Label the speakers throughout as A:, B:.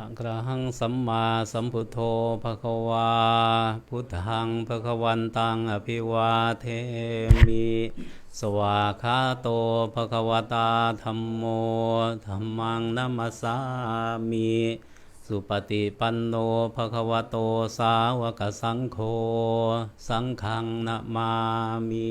A: อะกระหังสัมมาสัมพุทโธภะคะวา พุทธังภะคะวันตังอภิวาเทมิ สวาคาโตภะคะวตาธัมโมธัมมังนัมสสามิสุปฏิปันโนภะคะวะโตสาวกสังโฆ สังฆังนะมามิ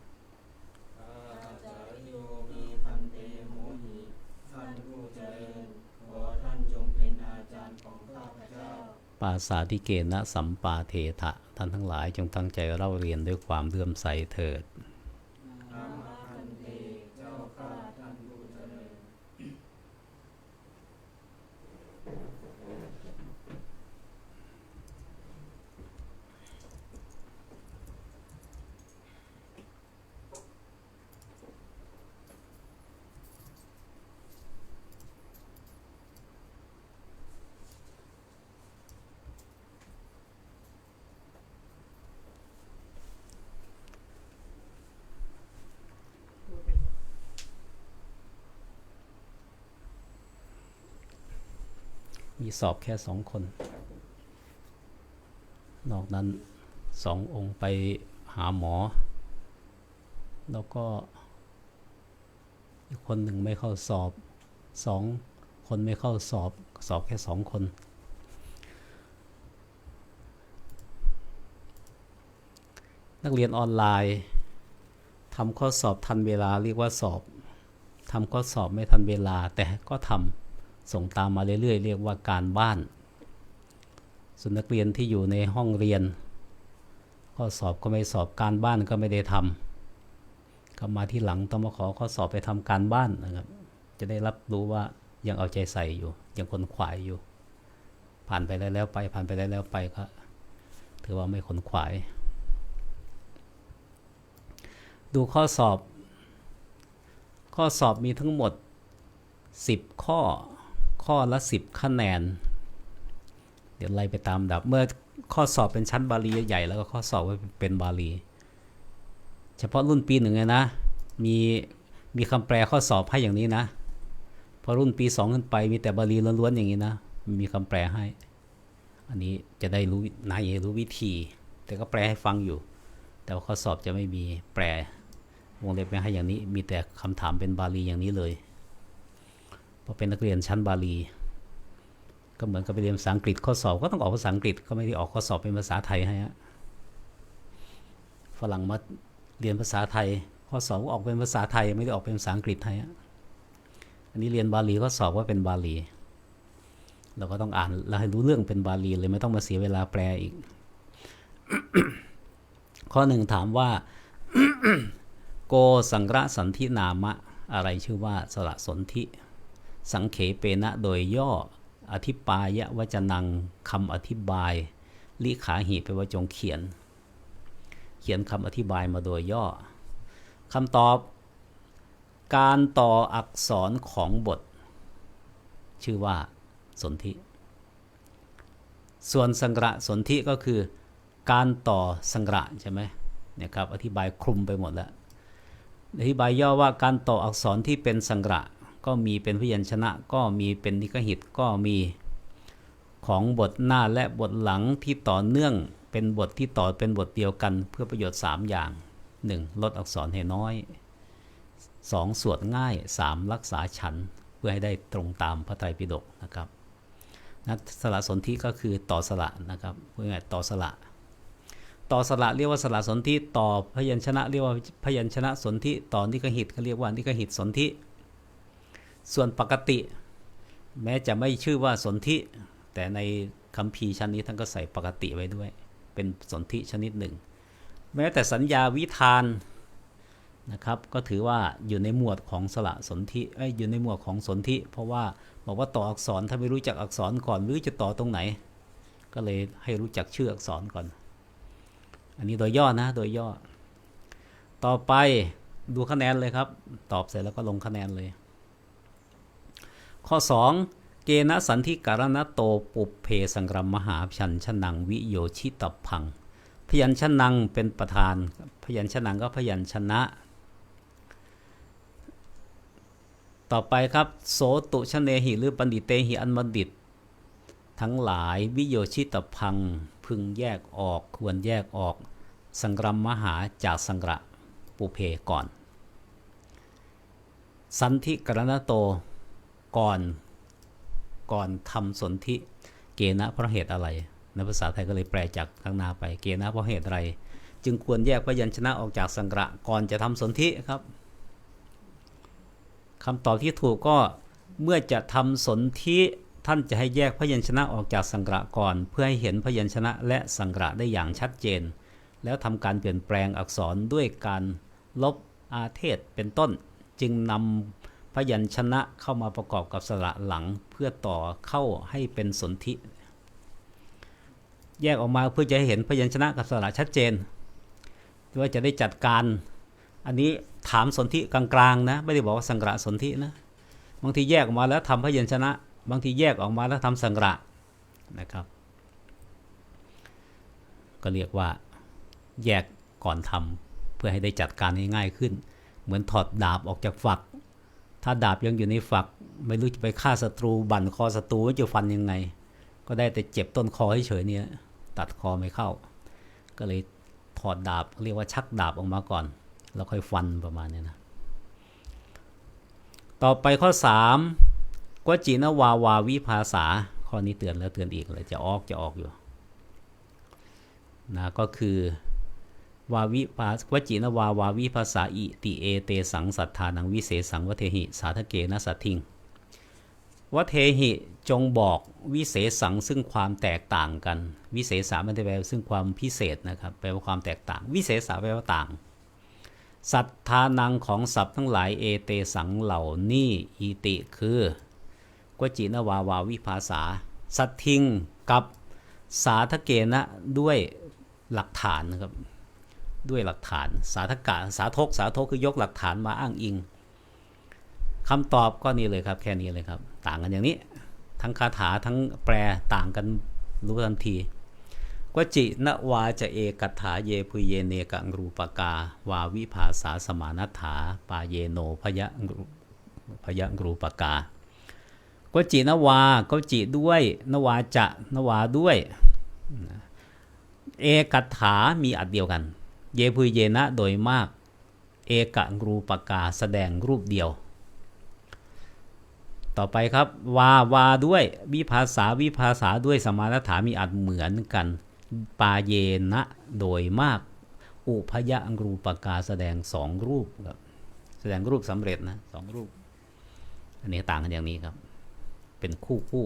A: ปาสาธิเกณะสัมปาเทถะท่านทั้งหลายจงตั้งใจเล่าเรียนด้วยความเลื่อมใสเถิด มีสอบแค่สองคน นอกนั้นสององค์ไปหาหมอ แล้วก็อีกคนหนึ่งไม่เข้าสอบสองคนไม่เข้าสอบสอบแค่สองคน นักเรียนออนไลน์ทำข้อสอบทันเวลาเรียกว่าสอบทำข้อสอบไม่ทันเวลาแต่ก็ทำ ส่งตามมาเรื่อยๆ เรียกว่าการบ้าน ส่วนนักเรียนที่อยู่ในห้องเรียน ข้อสอบก็ไม่สอบการบ้านก็ไม่ได้ทำก็มาที่หลังต้องมาขอข้อสอบไปทำการบ้านนะครับ จะได้รับรู้ว่ายังเอาใจใส่อยู่ ยังคนขวายอยู่ ผ่านไปแล้วแล้วไป ผ่านไปแล้วแล้วไปก็ถือว่าไม่ขนขวาย ดูข้อสอบ ข้อสอบมีทั้งหมด 10 ข้อ ข้อละ 10 คะแนน เดี๋ยวไล่ไปตามดับ เมื่อข้อสอบเป็นชั้นบาลีใหญ่ๆแล้วก็ข้อสอบเป็นบาลี เฉพาะรุ่นปีหนึ่งเลยนะ มีมีคำแปลข้อสอบให้อย่างนี้นะ พอรุ่นปีสองขึ้นไปมีแต่บาลีล้วนๆอย่างนี้นะ มีคำแปลให้ อันนี้จะได้รู้นายรู้วิธี แต่ก็แปลให้ฟังอยู่ แต่ว่าข้อสอบจะไม่มีแปลวงเล็บไม่ให้อย่างนี้ มีแต่คำถามเป็นบาลีอย่างนี้เลย พอเป็นนักเรียนชั้นบาลี ก็เหมือนกับไปเรียนภาษาอังกฤษข้อสอบก็ต้องออกภาษาอังกฤษก็ไม่ได้ออกข้อสอบเป็นภาษาไทยให้ฮะฝรั่งมาเรียนภาษาไทย ข้อสอบก็ออกเป็นภาษาไทยไม่ได้ออกเป็นภาษาอังกฤษให้ฮะอันนี้เรียนบาลีข้อสอบว่าเป็นบาลี เราก็ต้องอ่านแล้วให้รู้เรื่องเป็นบาลีเลยไม่ต้องมาเสียเวลาแปลอีก ข้อหนึ่งถามว่าโกสังระสันธินามะ อะไรชื่อว่าสระสนธิ สังเขเปนะโดยย่อ อธิปายะวจนังคำอธิบาย ลิขาหิไปว่าจงเขียน เขียนคำอธิบายมาโดยย่อคำตอบ การต่ออักษรของบท ชื่อว่าสนธิส่วนสังกระสนธิก็คือ การต่อสังกระใช่ไหมเนี่ยครับอธิบายคลุมไปหมดแล้วอธิบายย่อว่าการต่ออักษรที่เป็นสังกระ ก็มีเป็นพยัญชนะ ก็มีเป็นนิกหิตก็มีของบทหน้าและบทหลังที่ต่อเนื่องเป็นบทที่ต่อเป็นบทเดียวกันเพื่อประโยชน์ 3 อย่าง 1. ลดอักษรให้น้อย 2. สวดง่าย 3. รักษาฉันเพื่อให้ได้ตรงตามพระไตรปิฎกนะครับนัสละสนธิก็คือต่อสละนะครับเพื่อต่อสละ ต่อสระเรียกว่าสระสนธิต่อพยัญชนะ เรียกว่าพยัญชนะสนธิต่อนิกหิตก็เรียกว่านิกหิตสนธิ ส่วนปกติ แม้จะไม่ชื่อว่าสนธิแต่ในคัมภีชั้นนี้ท่านก็ใส่ปกติไว้ด้วย เป็นสนธิชนิดหนึ่ง แม้แต่สัญญาวิธานนะครับ ก็ถือว่าอยู่ในหมวดของสระสนธิเอ้ยอยู่ในหมวดของสนธิเพราะว่าบอกว่าต่ออักษรถ้าไม่รู้จักอักษรก่อนหรือจะต่อตรงไหน ก็เลยให้รู้จักชื่ออักษรก่อน อันนี้โดยย่อนะโดยย่อ ต่อไปดูคะแนนเลยครับ ตอบเสร็จแล้วก็ลงคะแนนเลย ข้อ 2 เกณสันธิการณโตปุเพสังกรมมหาพยัญชนังวิโยชิตพัง พยัญชนังเป็นประธาน พยัญชนังก็พยัญชนะ ต่อไปครับ โสตุชเนหิหรือบัณฑิเตหิอันบัณฑิต ทั้งหลายวิโยชิตพัง พึงแยกออกควรแยกออกสังกรมมหาจากสังกระปุเพก่อน สันธิกรณโต ก่อนก่อนทำสนธิเกณะเพราะเหตุอะไร ในภาษาไทยก็เลยแปลจากข้างหน้าไปเกณะเพราะเหตุอะไร จึงควรแยกพยัญชนะออกจากสังกระก่อนจะทำสนธิครับคำตอบที่ถูกก็เมื่อจะทำสนธิท่านจะให้แยกพยัญชนะออกจากสังกระก่อน เพื่อให้เห็นพยัญชนะและสังกระได้อย่างชัดเจน แล้วทำการเปลี่ยนแปลงอักษรด้วยการลบอาเทศเป็นต้น จึงนำ พยัญชนะเข้ามาประกอบกับสระหลังเพื่อต่อเข้าให้เป็นสนธิ แยกออกมาเพื่อจะให้เห็นพยัญชนะกับสระชัดเจนว่าจะได้จัดการ อันนี้ถามสนธิกลางๆนะไม่ได้บอกว่าสังกระสนธินะบางทีแยกออกมาแล้วทำพยัญชนะ บางทีแยกออกมาแล้วทำสังกระนะครับ ก็เรียกว่าแยกก่อนทำเพื่อให้ได้จัดการง่ายขึ้น เหมือนถอดดาบออกจากฝัก ถ้าดาบยังอยู่ในฝัก ไม่รู้จะไปฆ่าศัตรูบั่นคอศัตรูจะฟันยังไง ก็ได้แต่เจ็บต้นคอเฉยๆเนี่ยตัดคอไม่เข้า ก็เลยถอดดาบเรียกว่าชักดาบออกมาก่อน แล้วค่อยฟันประมาณนี้นะ ต่อไปข้อ3กวจีนวาวาวิภาษา ข้อนี้เตือนแล้วเตือนอีกเลยจะออกจะออกอยู่นะก็คือ วาวิภาวจีนวาวาวิภาษาอิติเอเตสังสัทธานังวิเศษสังวเทหิ สาธเกนะสัตทิงวเทหิจงบอกวิเศษสังซึ่งความแตกต่างกัน วิเศษสามันแปลซึ่งความพิเศษนะครับแปลว่าความแตกต่าง วิเศษสาแปลว่าต่างศรัทธานังของศัพท์ทั้งหลายเอเตสังเหล่านี้อิติคือกวจินวาวาวิภาษา สัตทิงกับสาธเกนะด้วยหลักฐานนะครับ ด้วยหลักฐาน สาธกะสาทกสาทกคือยกหลักฐานมาอ้างอิงคำตอบก็นี่เลยครับ แค่นี้เลยครับ ต่างกันอย่างนี้ ทั้งคาถาทั้งแปลต่างกันรู้ทันทีกจินวาจะเอกัถาเยพุเยเนกังรูปกา วาวิภาษาสมานัฐาปาเยโนพยะพยะรูปกากจินวากจิด้วยนวาจะนวาด้วย เอกัถามีอัดเดียวกัน เยพุเยนะโดยมาก เอกะรูปกาแสดงรูปเดียว ต่อไปครับ วาวาด้วยวิภาษาวิภาษาด้วยสมานัฐามีอัดเหมือนกัน ปาเยนะโดยมาก อุพยะรูปกาแสดงสองรูปครับแสดงรูปสำเร็จนะสองรูป อันนี้ต่างกันอย่างนี้ครับ เป็นคู่คู่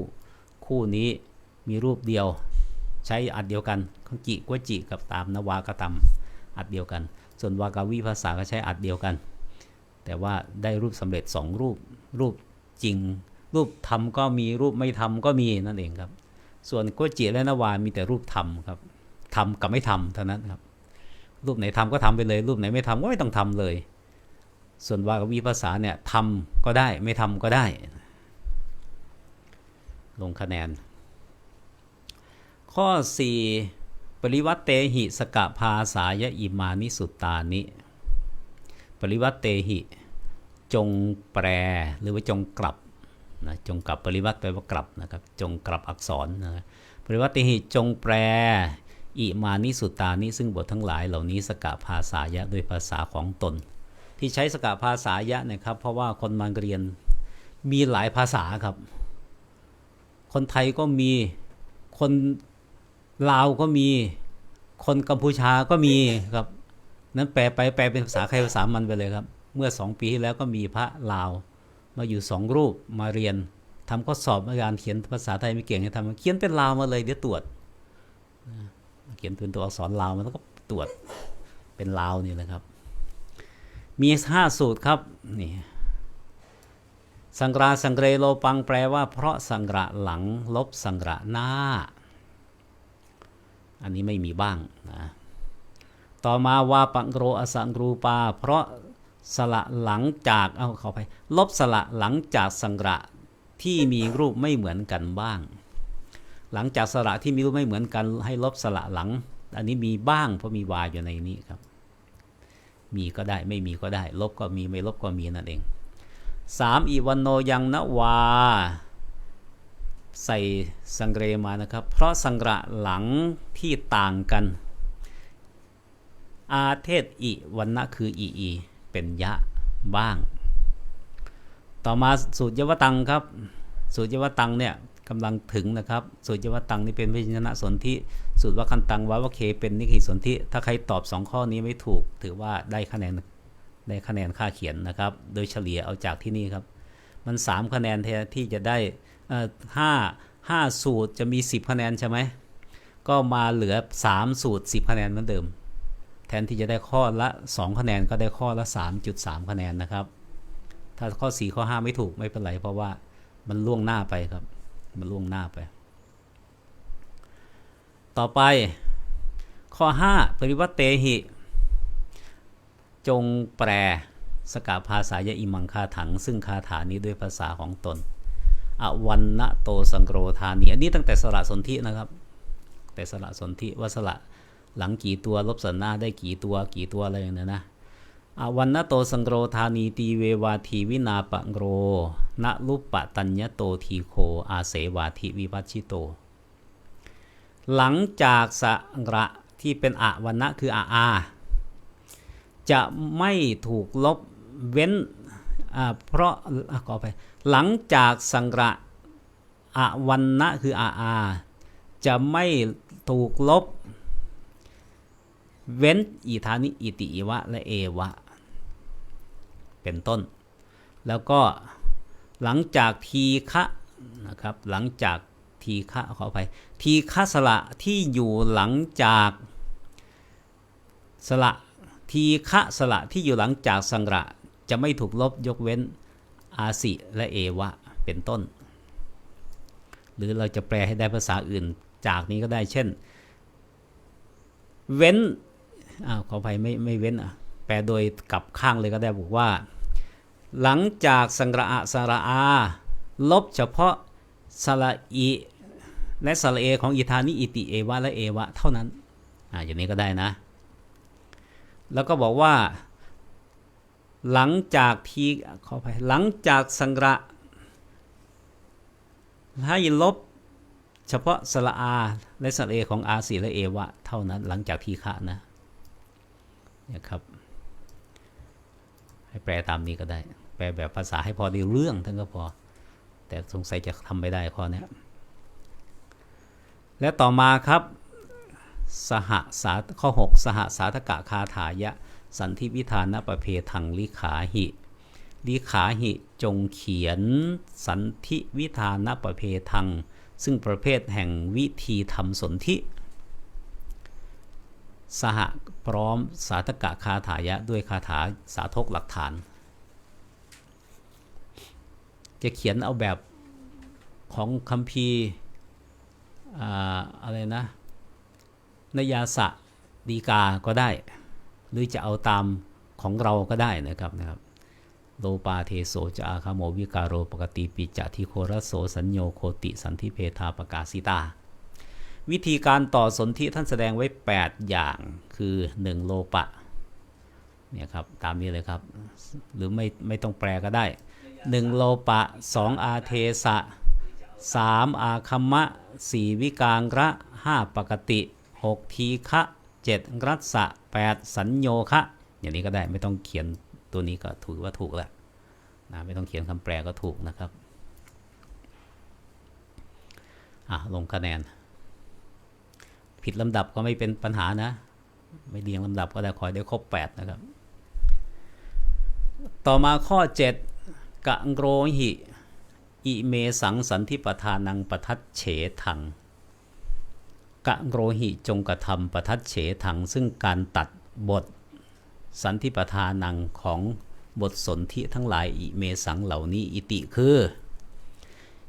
A: คู่นี้มีรูปเดียว ใช้อัดเดียวกันขจิกวจิกับตามนวากตม อัดเดียวกัน ส่วนวากาวิภาษาก็ใช้อัดเดียวกัน แต่ว่าได้รูปสำเร็จสองรูป รูปจริง รูปทำก็มีรูปไม่ทำก็มีนั่นเองครับ ส่วนกวจิและนาวามีแต่รูปทำครับทำกับไม่ทำเท่านั้นครับ รูปไหนทำก็ทำไปเลย รูปไหนไม่ทำก็ไม่ต้องทำเลย ส่วนวากาวิภาษาเนี่ยทำก็ได้ไม่ทำก็ได้ ลงคะแนน ข้อ 4 ริวัตเตหิสกภาษายะอิมานิสุตานิ ปริวัตเตหิ จงแปลหรือว่าจงกลับนะจงกลับปริวัติแปลว่ากลับนะครับ จงกลับอักษรนะปริวัติหิจงแปลอิมานิสุตานิซึ่งบททั้งหลายเหล่านี้สกภาษายะด้วยภาษาของตน ที่ใช้สกภาษายะนะครับ เพราะว่าคนมาเรียนมีหลายภาษาครับ คนไทยก็มีคน ลาวก็มี คนกัมพูชาก็มีครับ นั้นแปลไปแปลเป็นภาษาใครภาษามันไปเลยครับ เมื่อสองปีที่แล้วก็มีพระลาวมาอยู่สองรูปมาเรียนทำข้อสอบอาการเขียนภาษาไทยไม่เก่งให้ทำเขียนเป็นลาวมาเลยเดี๋ยวตรวจเขียนเป็นตัวอักษรลาวมันก็ตรวจเป็นลาวนี่แหละครับ มีห้าสูตรครับนี่สังกราสังเกโลปังแปลว่าเพราะสังกระหลังลบสังกระหน้า อันนี้ไม่มีบ้างนะต่อมาวาปังโรอสังรูปา เพราะสละหลังจากเอาเข้าไป ลบสละหลังจากสังระที่มีรูปไม่เหมือนกันบ้าง หลังจากสระที่มีรูปไม่เหมือนกัน ให้ลบสละหลัง อันนี้มีบ้างเพราะมีวาอยู่ในนี้ครับ มีก็ได้ไม่มีก็ได้ ลบก็มีไม่ลบก็มีนั่นเองสามอีวันโนยังนวา ใส่สังเกรมานะครับ เพราะสังระหลังที่ต่างกัน อาเทศอิวันนะคืออีอีเป็นยะบ้าง ต่อมาสูตรยวตังครับ สูตรยวตังเนี่ยกำลังถึงนะครับ สูตรยวตังนี่เป็นพยัญชนะสนธิสูตรวคันตังวาวเคเป็นนิคิสนธิถ้าใครตอบสองข้อนี้ไม่ถูก ถือว่าได้คะแนนได้คะแนนค่าเขียนนะครับ โดยเฉลี่ยเอาจากที่นี่ครับ มัน 3 คะแนนแทนที่จะได้ ห้าห้าสูตรจะมี 10 คะแนนใช่ไหม ก็มาเหลือ 3 สูตร 10 คะแนนเหมือนเดิม แทนที่จะได้ข้อละ 2 คะแนนก็ได้ข้อละ 3.3 คะแนนนะครับ ถ้าข้อ 4 ข้อ 5 ไม่ถูกไม่เป็นไร เพราะว่ามันล่วงหน้าไปครับ มันล่วงหน้าไป ต่อไปข้อ 5 ปริวัติเตหิ จงแปลสกาภาษายะอิมังคาถัง ซึ่งคาถานี้ด้วยภาษาของตน อวันนะโตสังโกรธานีอันนี้ตั้งแต่สระสนธินะครับ แต่สระสนธิว่าสระหลังกี่ตัวลบสันหน้าได้กี่ตัวกี่ตัวอะไรอย่างเนี้ยนะอวันนโตสังโกรธานีตีเววาทีวินาปะโกรณลุปปะตัญญโตทีโคอาเสวาทิวิวัชิโต หลังจากสระที่เป็นอวันนะคืออาอาจะไม่ถูกลบเว้น เพราะขอไปหลังจากสังระอะวันนะคืออาอาจะไม่ถูกลบ เว้นอีธานิอิติวะ และเอวะ เป็นต้น แล้วก็หลังจากทีฆะนะครับหลังจากทีฆะขอไปทีฆะสละที่อยู่หลังจากสละทีฆะสละที่อยู่หลังจากสังระ จะไม่ถูกลบยกเว้นอาสิและเอวะเป็นต้น หรือเราจะแปลให้ได้ภาษาอื่นจากนี้ก็ได้เช่น เว้นอ้าวขออภัยไม่ไม่เว้นอะแปลโดยกลับข้างเลยก็ได้บอกว่า หลังจากสังระอะสระอา ลบเฉพาะสระอีและสระเอของอิธานิอิติเอวะและเอวะเท่านั้นอ่าอย่างนี้ก็ได้นะ แล้วก็บอกว่า หลังจากทีขอไปหลังจากสังระให้ลบเฉพาะสระอาและสระเอของอาสีและเอวะเท่านั้นหลังจากทีฆะนะนี่ยครับให้แปลตามนี้ก็ได้ แปลแบบภาษาให้พอดีเรื่องทั้งก็พอ แต่สงสัยจะทำไม่ได้ข้อนี้และต่อมาครับ สหสาข้อ 6 สหสาธกะคาถายะ สันทิวิธานประเพทังลิขาหิลิขาหิจงเขียนสันทิวิธานประเพทัง ซึ่งประเภทแห่งวิธีทำสนธิ สหพร้อมสาธกะคาถายะด้วยคาถาสาธกหลักฐาน จะเขียนเอาแบบของคำพีอะไรนะนยาสะดีกาก็ได้ หรือจะเอาตามของเราก็ได้นะครับนะครับโลปาเทโสจะอาคาโมวิการโรปกติปิจทิโครโสสัญโยโคติสันทิเพทาปกาสิตา วิธีการต่อสนธิท่านแสดงไว้ 8 อย่างคือ 1 โลปะเนี่ยครับตามนี้เลยครับ หรือไม่ไม่ต้องแปลก็ได้ 1 โลปะ 2 อาเทสะ 3 อาคัมมะ 4 วิกางระ 5 ปกติ 6 ทีฆะ 7 รัศะ8สัญโยคะ อย่างนี้ก็ได้ไม่ต้องเขียนตัวนี้ก็ถือว่าถูกแล้วนะไม่ต้องเขียนคำแปลก็ถูกนะครับอะลงคะแนน ผิดลำดับก็ไม่เป็นปัญหานะ ไม่เรียงลำดับก็ได้คอยได้ครบ 8 นะครับ ต่อมาข้อ 7กะโรหิ อิเมสังสันทิปทานังปทัดเฉทัง กะโรหิจงกระทำประทัดเฉถัง ซึ่งการตัดบทสันทิปทานังของบทสนธิทั้งหลายอิเมสังเหล่านี้อิติคือ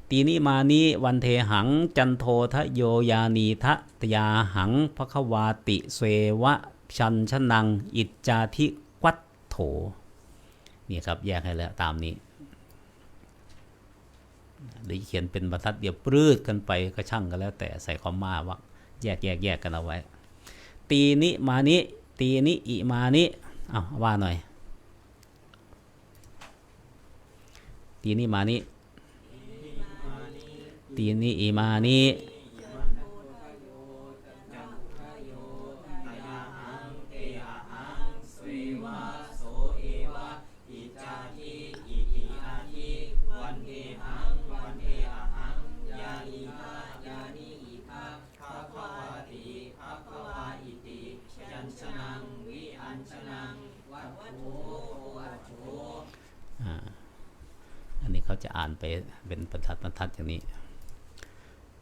A: ตีนิมานี้วันเทหัง จันโททะโยยานีทะตยาหังพระควาติเสวะ
B: ชันชนัง อิจจาธิวัตโถ นี่ครับ แยกให้แล้วตามนี้หรือเขียนเป็นบรรทัดเดียวปรืดกันไปก็ช่างกันแล้วแต่ใส่คอมมาว่า แยกแยกแยกกันเอาไว้ ตีนิมานิตีนิอิมานิเอาว่าหน่อย ตีนิมานิตีนิอิมานิ จะอ่านไปเป็นบรรทัดบรรทัดอย่างนี้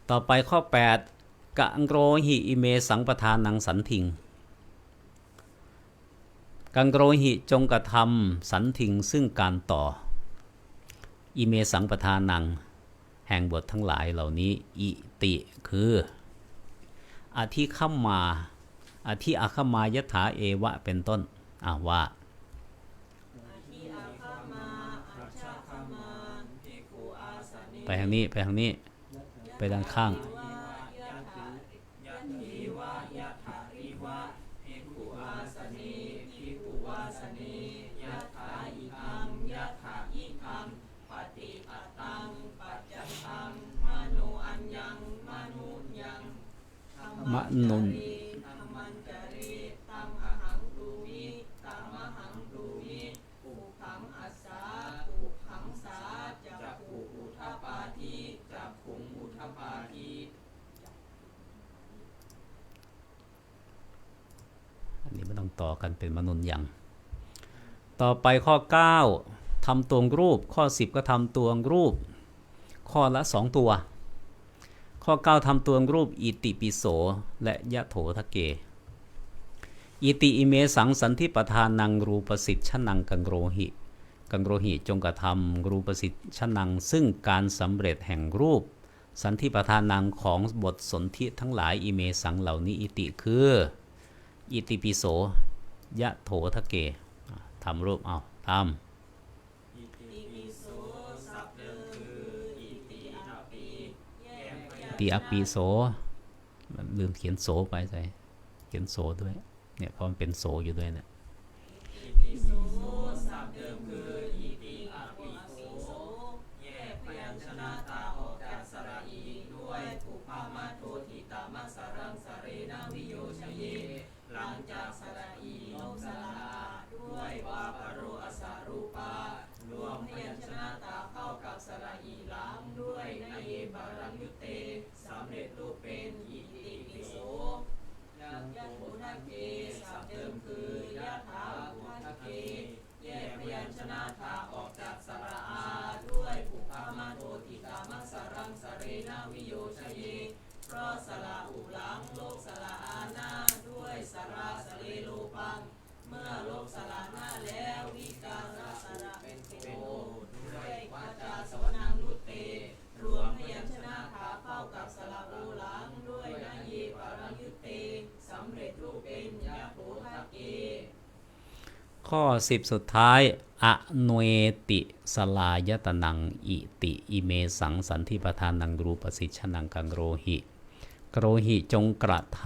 B: ต่อไปข้อ 8กะโกรหิอิเมสังปทานังสันทิงกังโกรหิจงกระทำสันทิงซึ่งการต่อ อิเมสังปทานัง แห่งบททั้งหลายเหล่านี้ อิติคืออธิคัมมาอธิอาคมายถาเอวะเป็นต้นอ่าว่า ไปทางนี้ไปทางนี้ ไปด้านข้าง มะนุน อันนี้ไม่ต้องต่อกันเป็นมนุนยัง ต่อไปข้อ 9ทำตัวรูป ข้อ 10 ก็ทำตัวรูป ข้อละ 2 ตัว ข้อ 9ทำตัวรูป อิติปิโส และยะโถทะเก อิติอิเมสังสันทิปทานังรูปสิทธิ์ชนังกังโรหิกังโรหิจงกระทำรูปสิทธิ์ชนัง ซึ่งการสำเร็จแห่งรูป สันทิปทานังของบทสนธิทั้งหลายอิเมสังเหล่านี้อิติคือ อิติปิโสยะโถทะเกะทำรูปเอาทำติอปีโสมันลืมเขียนโสไปใส่เขียนโสด้วยเนี่ยเพราะมันเป็นโสอยู่ด้วยเนี่ย ข้อ10สุดท้ายอเนวติสลายตนังอิติอิเมสังสันทิปทานังรูปสิทชนังกังโรหิกโรหิจงกระท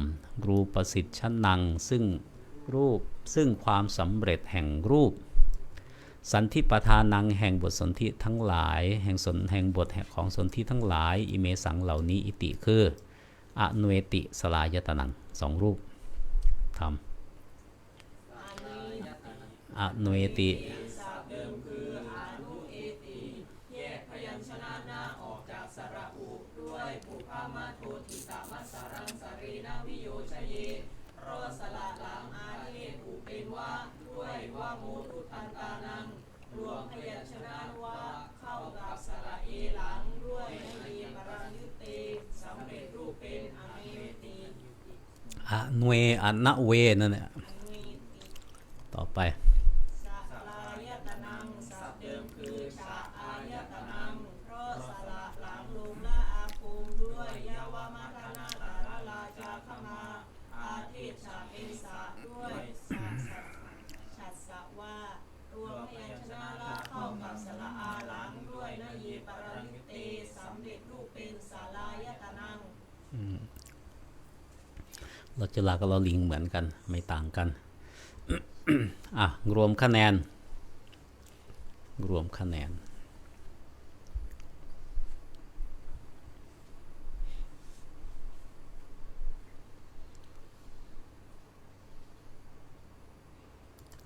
B: ำรูปสิทธชนังซึ่งรูปซึ่งความสำเร็จแห่งรูป สันทิปทานังแห่งบทสนธิทั้งหลาย แห่งสนแห่งบทของสนธิทั้งหลาย อิเมสังเหล่านี้อิติคืออเนติสลายตนังสองรูปทำ อเนวติอเนวอนนะเวนั่นแหละต่อไป
C: สลายตนังสับเดิมคือชาอายตนัง เพราะสละหลังลุมละอาภูมิด้วยยาวามาทนาตาราลาจาขมา อาทิตย์ชาเป็นสา
A: รจลากับลอลิงเหมือนกันไม่ต่างกัน อะ รวมคะแนน รวมคะแนน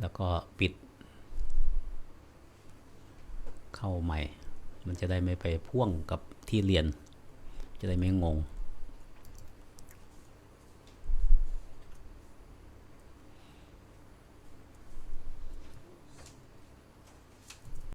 A: แล้วก็ปิด เข้าใหม่ มันจะได้ไม่ไปพ่วงกับที่เรียน จะได้ไม่งง